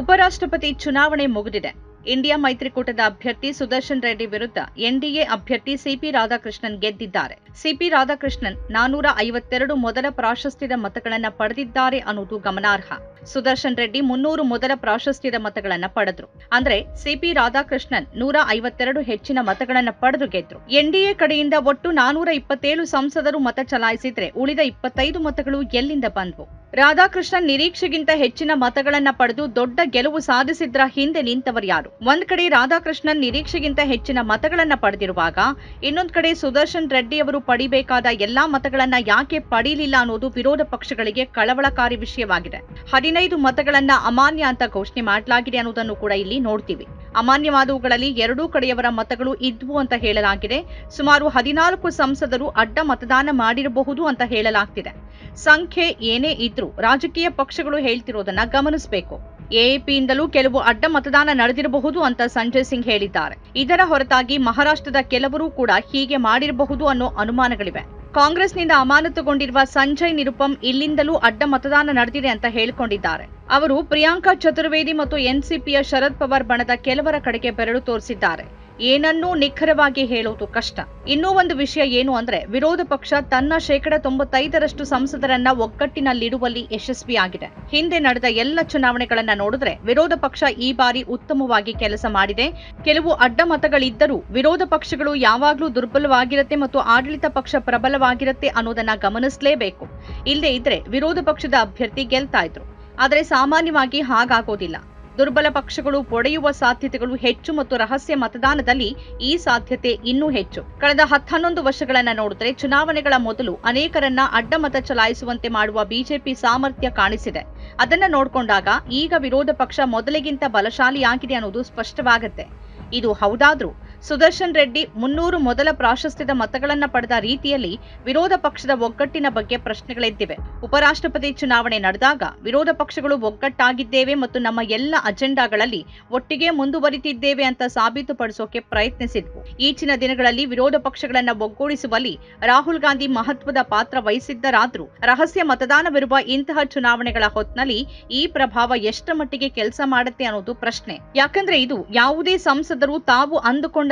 ಉಪರಾಷ್ಟ್ರಪತಿ ಚುನಾವಣೆ ಮುಗಿದಿದೆ. ಇಂಡಿಯಾ ಮೈತ್ರಿಕೂಟದ ಅಭ್ಯರ್ಥಿ ಸುದರ್ಶನ್ ರೆಡ್ಡಿ ವಿರುದ್ಧ ಎನ್ಡಿಎ ಅಭ್ಯರ್ಥಿ ಸಿಪಿ ರಾಧಾಕೃಷ್ಣನ್ ಗೆದ್ದಿದ್ದಾರೆ. ಸಿಪಿ ರಾಧಾಕೃಷ್ಣನ್ ನಾನೂರ ಐವತ್ತೆರಡು ಮೊದಲ ಪ್ರಾಶಸ್ತ್ಯದ ಮತಗಳನ್ನು ಪಡೆದಿದ್ದಾರೆ ಅನ್ನೋದು ಗಮನಾರ್ಹ. ಸುದರ್ಶನ್ ರೆಡ್ಡಿ ಮುನ್ನೂರು ಮೊದಲ ಪ್ರಾಶಸ್ತ್ಯದ ಮತಗಳನ್ನು ಪಡೆದ್ರು. ಅಂದ್ರೆ ಸಿಪಿ ರಾಧಾಕೃಷ್ಣನ್ ನೂರ ಐವತ್ತೆರಡು ಹೆಚ್ಚಿನ ಮತಗಳನ್ನು ಪಡೆದು ಗೆದ್ರು. ಎನ್ಡಿಎ ಕಡೆಯಿಂದ ಒಟ್ಟು ನಾನೂರ ಇಪ್ಪತ್ತೇಳು ಸಂಸದರು ಮತ ಚಲಾಯಿಸಿದ್ರೆ ಉಳಿದ ಇಪ್ಪತ್ತೈದು ಮತಗಳು ಎಲ್ಲಿಂದ ಬಂದ್ವು? ರಾಧಾಕೃಷ್ಣನ್ ನಿರೀಕ್ಷೆಗಿಂತ ಹೆಚ್ಚಿನ ಮತಗಳನ್ನ ಪಡೆದು ದೊಡ್ಡ ಗೆಲುವು ಸಾಧಿಸಿದ್ರ ಹಿಂದೆ ನಿಂತವರು ಯಾರು? ಒಂದ್ ಕಡೆ ರಾಧಾಕೃಷ್ಣನ್ ನಿರೀಕ್ಷೆಗಿಂತ ಹೆಚ್ಚಿನ ಮತಗಳನ್ನ ಪಡೆದಿರುವಾಗ, ಇನ್ನೊಂದ್ ಕಡೆ ಸುದರ್ಶನ್ ರೆಡ್ಡಿ ಅವರು ಪಡಿಬೇಕಾದ ಎಲ್ಲಾ ಮತಗಳನ್ನ ಯಾಕೆ ಪಡೀಲಿಲ್ಲ ಅನ್ನೋದು ವಿರೋಧ ಪಕ್ಷಗಳಿಗೆ ಕಳವಳಕಾರಿ ವಿಷಯವಾಗಿದೆ. ಹದಿನೈದು ಮತಗಳನ್ನ ಅಮಾನ್ಯ ಅಂತ ಘೋಷಣೆ ಮಾಡಲಾಗಿದೆ ಅನ್ನೋದನ್ನು ಕೂಡ ಇಲ್ಲಿ ನೋಡ್ತೀವಿ. ಅಮಾನ್ಯವಾದವುಗಳಲ್ಲಿ ಎರಡೂ ಕಡೆಯವರ ಮತಗಳು ಇದ್ವು ಅಂತ ಹೇಳಲಾಗಿದೆ. ಸುಮಾರು ಹದಿನಾಲ್ಕು ಸಂಸದರು ಅಡ್ಡ ಮತದಾನ ಮಾಡಿರಬಹುದು ಅಂತ ಹೇಳಲಾಗ್ತಿದೆ. ಸಂಖ್ಯೆ ಏನೇ ಇದ್ರೂ ರಾಜಕೀಯ ಪಕ್ಷಗಳು ಹೇಳ್ತಿರೋದನ್ನ ಗಮನಿಸಬೇಕು. ಎಎಪಿಯಿಂದಲೂ ಕೆಲವು ಅಡ್ಡ ಮತದಾನ ನಡೆದಿರಬಹುದು ಅಂತ ಸಂಜಯ್ ಸಿಂಗ್ ಹೇಳಿದ್ದಾರೆ. ಇದರ ಹೊರತಾಗಿ ಮಹಾರಾಷ್ಟ್ರದ ಕೆಲವರು ಕೂಡ ಹೀಗೆ ಮಾಡಿರಬಹುದು ಅನ್ನೋ ಅನುಮಾನಗಳಿವೆ. ಕಾಂಗ್ರೆಸ್ನಿಂದ ಅಮಾನತುಗೊಂಡಿರುವ ಸಂಜಯ್ ನಿರುಪಮ್ ಇಲ್ಲಿಂದಲೂ ಅಡ್ಡ ಮತದಾನ ನಡೆದಿದೆ ಅಂತ ಹೇಳಿಕೊಂಡಿದ್ದಾರೆ. ಅವರು ಪ್ರಿಯಾಂಕಾ ಚತುರ್ವೇದಿ ಮತ್ತು ಎನ್ಸಿಪಿಯ ಶರದ್ ಪವಾರ್ ಬಣದ ಕೆಲವರ ಕಡೆಗೆ ಬೆರಳು ತೋರಿಸಿದ್ದಾರೆ. ಏನನ್ನೂ ನಿಖರವಾಗಿ ಹೇಳೋದು ಕಷ್ಟ. ಇನ್ನೂ ಒಂದು ವಿಷಯ ಏನು ಅಂದ್ರೆ, ವಿರೋಧ ಪಕ್ಷ ತನ್ನ ಶೇಕಡ ತೊಂಬತ್ತೈದರಷ್ಟು ಸಂಸದರನ್ನ ಒಗ್ಗಟ್ಟಿನಲ್ಲಿಡುವಲ್ಲಿ ಯಶಸ್ವಿಯಾಗಿದೆ ಹಿಂದೆ ನಡೆದ ಎಲ್ಲ ಚುನಾವಣೆಗಳನ್ನ ನೋಡಿದ್ರೆ, ವಿರೋಧ ಪಕ್ಷ ಈ ಬಾರಿ ಉತ್ತಮವಾಗಿ ಕೆಲಸ ಮಾಡಿದೆ. ಕೆಲವು ಅಡ್ಡ ಮತಗಳಿದ್ದರೂ, ವಿರೋಧ ಪಕ್ಷಗಳು ಯಾವಾಗಲೂ ದುರ್ಬಲವಾಗಿರುತ್ತೆ ಮತ್ತು ಆಡಳಿತ ಪಕ್ಷ ಪ್ರಬಲವಾಗಿರುತ್ತೆ ಅನ್ನೋದನ್ನ ಗಮನಿಸಲೇಬೇಕು. ಇಲ್ಲದೆ ಇದ್ರೆ, ವಿರೋಧ ಪಕ್ಷದ ಅಭ್ಯರ್ಥಿ ಗೆಲ್ತಾ ಇದ್ರು. ಆದರೆ ಸಾಮಾನ್ಯವಾಗಿ ಹಾಗಾಗೋದಿಲ್ಲ. ದುರ್ಬಲ ಪಕ್ಷಗಳು ಪೊಡೆಯುವ ಸಾಧ್ಯತೆಗಳು ಹೆಚ್ಚು ಮತ್ತು ರಹಸ್ಯ ಮತದಾನದಲ್ಲಿ ಈ ಸಾಧ್ಯತೆ ಇನ್ನೂ ಹೆಚ್ಚು. ಕಳೆದ ಹತ್ತನ್ನೊಂದು ವರ್ಷಗಳನ್ನು ನೋಡಿದ್ರೆ ಚುನಾವಣೆಗಳ ಮೊದಲು ಅನೇಕರನ್ನ ಅಡ್ಡಮತ ಚಲಾಯಿಸುವಂತೆ ಮಾಡುವ ಬಿಜೆಪಿ ಸಾಮರ್ಥ್ಯ ಕಾಣಿಸಿದೆ. ಅದನ್ನ ನೋಡಿಕೊಂಡಾಗ ಈಗ ವಿರೋಧ ಪಕ್ಷ ಮೊದಲಿಗಿಂತ ಬಲಶಾಲಿಯಾಗಿದೆ ಅನ್ನೋದು ಸ್ಪಷ್ಟವಾಗುತ್ತೆ. ಇದು ಹೌದಾದ್ರೂ ಸುದರ್ಶನ್ ರೆಡ್ಡಿ ಮುನ್ನೂರು ಮೊದಲ ಪ್ರಾಶಸ್ತ್ಯದ ಮತಗಳನ್ನ ಪಡೆದ ರೀತಿಯಲ್ಲಿ ವಿರೋಧ ಪಕ್ಷದ ಒಗ್ಗಟ್ಟಿನ ಬಗ್ಗೆ ಪ್ರಶ್ನೆಗಳೆದ್ದಿವೆ. ಉಪರಾಷ್ಟ್ರಪತಿ ಚುನಾವಣೆ ನಡೆದಾಗ ವಿರೋಧ ಪಕ್ಷಗಳು ಒಗ್ಗಟ್ಟಾಗಿದ್ದೇವೆ ಮತ್ತು ನಮ್ಮ ಎಲ್ಲ ಅಜೆಂಡಾಗಳಲ್ಲಿ ಒಟ್ಟಿಗೆ ಮುಂದುವರಿತಿದ್ದೇವೆ ಅಂತ ಸಾಬೀತುಪಡಿಸೋಕೆ ಪ್ರಯತ್ನಿಸಿದ್ವು. ಈಚಿನ ದಿನಗಳಲ್ಲಿ ವಿರೋಧ ಪಕ್ಷಗಳನ್ನ ಒಗ್ಗೂಡಿಸುವಲ್ಲಿ ರಾಹುಲ್ ಗಾಂಧಿ ಮಹತ್ವದ ಪಾತ್ರ ವಹಿಸಿದ್ದರಾದರೂ ರಹಸ್ಯ ಮತದಾನವಿರುವ ಇಂತಹ ಚುನಾವಣೆಗಳ ಹೊತ್ನಲ್ಲಿ ಈ ಪ್ರಭಾವ ಎಷ್ಟರ ಮಟ್ಟಿಗೆ ಕೆಲಸ ಮಾಡುತ್ತೆ ಅನ್ನೋದು ಪ್ರಶ್ನೆ. ಯಾಕಂದ್ರೆ ಇದು ಯಾವುದೇ ಸಂಸದರು ತಾವು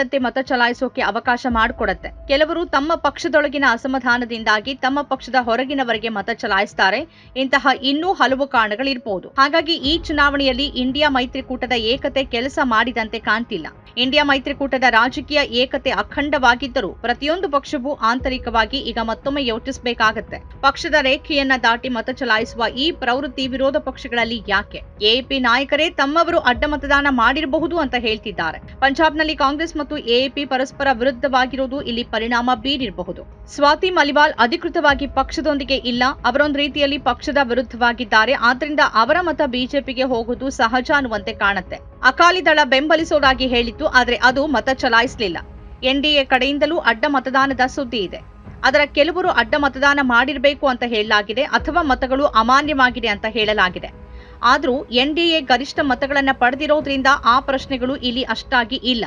ಅಂದುಕೊಂಡಂತೆ ಮತ ಚಲಾಯಿಸೋಕೆ ಅವಕಾಶ ಮಾಡಿಕೊಡತ್ತೆ. ಕೆಲವರು ತಮ್ಮ ಪಕ್ಷದೊಳಗಿನ ಅಸಮಾಧಾನದಿಂದಾಗಿ ತಮ್ಮ ಪಕ್ಷದ ಹೊರಗಿನವರಿಗೆ ಮತ ಚಲಾಯಿಸ್ತಾರೆ. ಇಂತಹ ಇನ್ನೂ ಹಲವು ಕಾರಣಗಳಿರಬಹುದು ಹಾಗಾಗಿ ಈ ಚುನಾವಣೆಯಲ್ಲಿ ಇಂಡಿಯಾ ಮೈತ್ರಿಕೂಟದ ಏಕತೆ ಕೆಲಸ ಮಾಡಿದಂತೆ ಕಾಣ್ತಿಲ್ಲ. ಇಂಡಿಯಾ ಮೈತ್ರಿಕೂಟದ ರಾಜಕೀಯ ಏಕತೆ ಅಖಂಡವಾಗಿದ್ದರೂ ಪ್ರತಿಯೊಂದು ಪಕ್ಷವೂ ಆಂತರಿಕವಾಗಿ ಈಗ ಮತ್ತೊಮ್ಮೆ ಯೋಚಿಸಬೇಕಾಗತ್ತೆ. ಪಕ್ಷದ ರೇಖೆಯನ್ನ ದಾಟಿ ಮತ ಚಲಾಯಿಸುವ ಈ ಪ್ರವೃತ್ತಿ ವಿರೋಧ ಪಕ್ಷಗಳಲ್ಲಿ ಯಾಕೆ? ಎಪಿ ನಾಯಕರೇ ತಮ್ಮವರು ಅಡ್ಡ ಮತದಾನ ಮಾಡಿರಬಹುದು ಅಂತ ಹೇಳ್ತಿದ್ದಾರೆ. ಪಂಜಾಬ್ನಲ್ಲಿ ಕಾಂಗ್ರೆಸ್ ಮತ್ತು ಎಎಪಿ ಪರಸ್ಪರ ವಿರುದ್ಧವಾಗಿರುವುದು ಇಲ್ಲಿ ಪರಿಣಾಮ ಬೀರಿರಬಹುದು. ಸ್ವಾತಿ ಮಲಿವಾಲ್ ಅಧಿಕೃತವಾಗಿ ಪಕ್ಷದೊಂದಿಗೆ ಇಲ್ಲ. ಅವರೊಂದು ರೀತಿಯಲ್ಲಿ ಪಕ್ಷದ ವಿರುದ್ಧವಾಗಿದ್ದಾರೆ. ಆದ್ದರಿಂದ ಅವರ ಮತ ಬಿಜೆಪಿಗೆ ಹೋಗುವುದು ಸಹಜ ಅನ್ನುವಂತೆ ಕಾಣುತ್ತೆ. ಅಕಾಲಿ ದಳ ಬೆಂಬಲಿಸೋದಾಗಿ ಹೇಳಿತ್ತು, ಆದರೆ ಅದು ಮತ ಚಲಾಯಿಸಲಿಲ್ಲ. ಎನ್ಡಿಎ ಕಡೆಯಿಂದಲೂ ಅಡ್ಡ ಮತದಾನದ ಸುದ್ದಿ ಇದೆ. ಅದರ ಕೆಲವರು ಅಡ್ಡ ಮತದಾನ ಮಾಡಿರಬೇಕು ಅಂತ ಹೇಳಲಾಗಿದೆ, ಅಥವಾ ಮತಗಳು ಅಮಾನ್ಯವಾಗಿದೆ ಅಂತ ಹೇಳಲಾಗಿದೆ. ಆದರೂ ಎನ್ಡಿಎ ಗರಿಷ್ಠ ಮತಗಳನ್ನು ಪಡೆದಿರೋದ್ರಿಂದ ಆ ಪ್ರಶ್ನೆಗಳು ಇಲ್ಲಿ ಅಷ್ಟಾಗಿ ಇಲ್ಲ.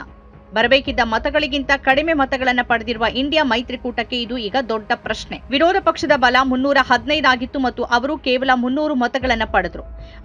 ಬರಬೇಕಿದ್ದ ಮತಗಳಿಗಿಂತ ಕಡಿಮೆ ಮತಗಳನ್ನು ಪಡೆದಿರುವ ಇಂಡಿಯಾ ಮೈತ್ರಿಕೂಟಕ್ಕೆ ಇದು ಈಗ ದೊಡ್ಡ ಪ್ರಶ್ನೆ. ವಿರೋಧ ಪಕ್ಷದ ಬಲ ಮುನ್ನೂರ ಹದಿನೈದಾಗಿತ್ತು ಮತ್ತು ಅವರು ಕೇವಲ ಮುನ್ನೂರು ಮತಗಳನ್ನು ಪಡೆದ್ರು.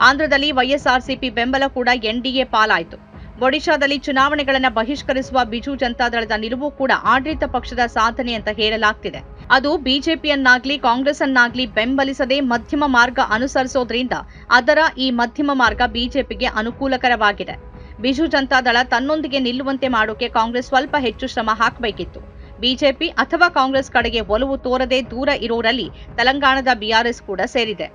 ಆಂಧ್ರದಲ್ಲಿ ವೈಎಸ್ಆರ್ಸಿಪಿ ಬೆಂಬಲ ಕೂಡ ಎನ್ಡಿಎ ಪಾಲಾಯಿತು. ಒಡಿಶಾದಲ್ಲಿ ಚುನಾವಣೆಗಳನ್ನು ಬಹಿಷ್ಕರಿಸುವ ಬಿಜು ಜನತಾದಳದ ನಿಲುವು ಕೂಡ ಆಡಳಿತ ಪಕ್ಷದ ಸಾಧನೆ ಅಂತ ಹೇಳಲಾಗ್ತಿದೆ. ಅದು ಬಿಜೆಪಿಯನ್ನಾಗ್ಲಿ ಕಾಂಗ್ರೆಸ್ ಅನ್ನಾಗ್ಲಿ ಬೆಂಬಲಿಸದೆ ಮಧ್ಯಮ ಮಾರ್ಗ ಅನುಸರಿಸೋದ್ರಿಂದ ಅದರ ಈ ಮಧ್ಯಮ ಮಾರ್ಗ ಬಿಜೆಪಿಗೆ ಅನುಕೂಲಕರವಾಗಿದೆ. ಬಿಜು ಜನತಾದಳ ತನ್ನೊಂದಿಗೆ ನಿಲ್ಲುವಂತೆ ಮಾಡೋಕೆ ಕಾಂಗ್ರೆಸ್ ಸ್ವಲ್ಪ ಹೆಚ್ಚು ಶ್ರಮ ಹಾಕಬೇಕಿತ್ತು. ಬಿಜೆಪಿ ಅಥವಾ ಕಾಂಗ್ರೆಸ್ ಕಡೆಗೆ ಒಲವು ತೋರದೆ ದೂರ ಇರೋರಲ್ಲಿ ತೆಲಂಗಾಣದ ಬಿಆರ್ಎಸ್ ಕೂಡ ಸೇರಿದೆ.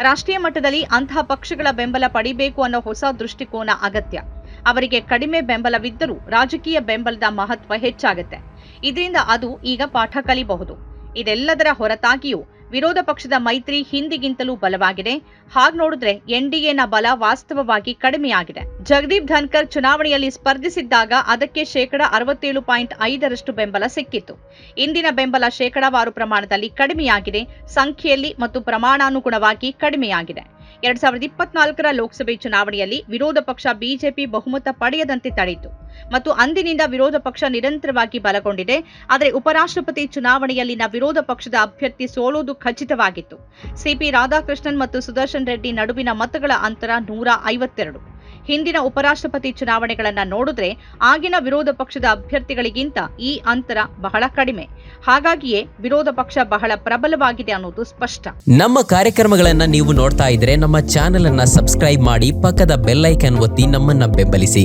ರಾಷ್ಟ್ರೀಯ ಮಟ್ಟದಲ್ಲಿ ಅಂತಹ ಪಕ್ಷಗಳ ಬೆಂಬಲ ಪಡಿಬೇಕು ಅನ್ನೋ ಹೊಸ ದೃಷ್ಟಿಕೋನ ಅಗತ್ಯ. ಅವರಿಗೆ ಕಡಿಮೆ ಬೆಂಬಲವಿದ್ದರೂ ರಾಜಕೀಯ ಬೆಂಬಲದ ಮಹತ್ವ ಹೆಚ್ಚಾಗುತ್ತೆ. ಇದರಿಂದ ಅದು ಈಗ ಪಾಠ ಕಲಿಬಹುದು. ಇದೆಲ್ಲದರ ಹೊರತಾಗಿಯೂ ವಿರೋಧ ಪಕ್ಷದ ಮೈತ್ರಿ ಹಿಂದಿಗಿಂತಲೂ ಬಲವಾಗಿದೆ. ಹಾಗ್ ನೋಡಿದ್ರೆ ಎನ್ಡಿಎನ ಬಲ ವಾಸ್ತವವಾಗಿ ಕಡಿಮೆಯಾಗಿದೆ. ಜಗದೀಪ್ ಧನ್ಕರ್ ಚುನಾವಣೆಯಲ್ಲಿ ಸ್ಪರ್ಧಿಸಿದ್ದಾಗ ಅದಕ್ಕೆ ಶೇಕಡ ಅರವತ್ತೇಳು ಪಾಯಿಂಟ್ ಐದರಷ್ಟು ಬೆಂಬಲ ಸಿಕ್ಕಿತ್ತು. ಇಂದಿನ ಬೆಂಬಲ ಶೇಕಡಾವಾರು ಪ್ರಮಾಣದಲ್ಲಿ ಕಡಿಮೆಯಾಗಿದೆ. ಸಂಖ್ಯೆಯಲ್ಲಿ ಮತ್ತು ಪ್ರಮಾಣಾನುಗುಣವಾಗಿ ಕಡಿಮೆಯಾಗಿದೆ. ಎರಡ್ ಸಾವಿರದ ಇಪ್ಪತ್ನಾಲ್ಕರ ಲೋಕಸಭೆ ಚುನಾವಣೆಯಲ್ಲಿ ವಿರೋಧ ಪಕ್ಷ ಬಿಜೆಪಿ ಬಹುಮತ ಪಡೆಯದಂತೆ ತಡೆಯಿತು. ಮತ್ತು ಅಂದಿನಿಂದ ವಿರೋಧ ಪಕ್ಷ ನಿರಂತರವಾಗಿ ಬಲಗೊಂಡಿದೆ. ಆದರೆ ಉಪರಾಷ್ಟ್ರಪತಿ ಚುನಾವಣೆಯಲ್ಲಿನ ವಿರೋಧ ಪಕ್ಷದ ಅಭ್ಯರ್ಥಿ ಸೋಲೋದು ಖಚಿತವಾಗಿತ್ತು. ಸಿಪಿ ರಾಧಾಕೃಷ್ಣನ್ ಮತ್ತು ಸುದರ್ಶನ್ ರೆಡ್ಡಿ ನಡುವಿನ ಮತಗಳ ಅಂತರ ನೂರ ಐವತ್ತೆರಡು. ಹಿಂದಿನ ಉಪರಾಷ್ಟ್ರಪತಿ ಚುನಾವಣೆಗಳನ್ನ ನೋಡಿದ್ರೆ ಆಗಿನ ವಿರೋಧ ಪಕ್ಷದ ಅಭ್ಯರ್ಥಿಗಳಿಗಿಂತ ಈ ಅಂತರ ಬಹಳ ಕಡಿಮೆ. ಹಾಗಾಗಿಯೇ ವಿರೋಧ ಪಕ್ಷ ಬಹಳ ಪ್ರಬಲವಾಗಿದೆ ಅನ್ನೋದು ಸ್ಪಷ್ಟ. ನಮ್ಮ ಕಾರ್ಯಕ್ರಮಗಳನ್ನ ನೀವು ನೋಡ್ತಾ ಇದ್ರೆ ನಮ್ಮ ಚಾನೆಲ್ ಅನ್ನ ಸಬ್ಸ್ಕ್ರೈಬ್ ಮಾಡಿ ಪಕ್ಕದ ಬೆಲ್ಲೈಕನ್ ಒತ್ತಿ ನಮ್ಮನ್ನ ಬೆಂಬಲಿಸಿ.